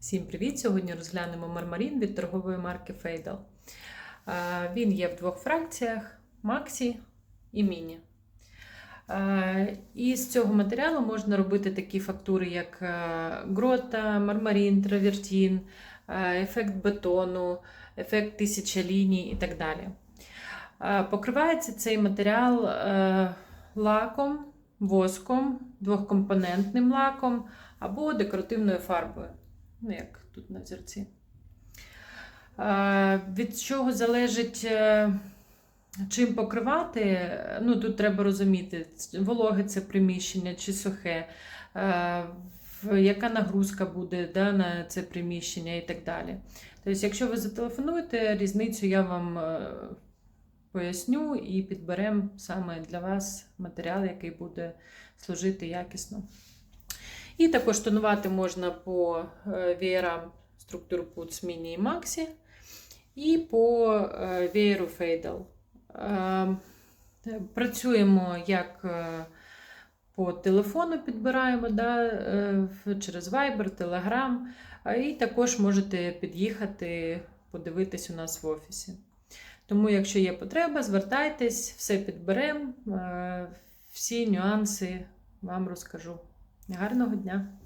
Всім привіт! Сьогодні розглянемо мармарин від торгової марки Фейдал. Він є в двох фракціях Максі і Міні. Е, І з цього матеріалу можна робити такі фактури, як е, грота, мармарин, травертін, е, ефект бетону, ефект тисяча ліній і так далі. Е, Покривається цей матеріал е, лаком, воском, двохкомпонентним лаком або декоративною фарбою. Ну, як тут на взірці. Е, Від чого залежить, е, чим покривати? Ну, тут треба розуміти, вологе це приміщення чи сухе, е, яка нагрузка буде да, на це приміщення і так далі. Тобто, якщо ви зателефонуєте, різницю я вам поясню і підберемо саме для вас матеріал, який буде служити якісно. І також тонувати можна по е, веєрам структур Puts Mini і Maxi і по е, веєру Фейдал. Працюємо як е, по телефону підбираємо да, е, через Viber, Telegram, і також можете під'їхати, подивитись у нас в офісі. Тому, якщо є потреба, звертайтесь, все підберемо, е, всі нюанси вам розкажу. Гарного дня!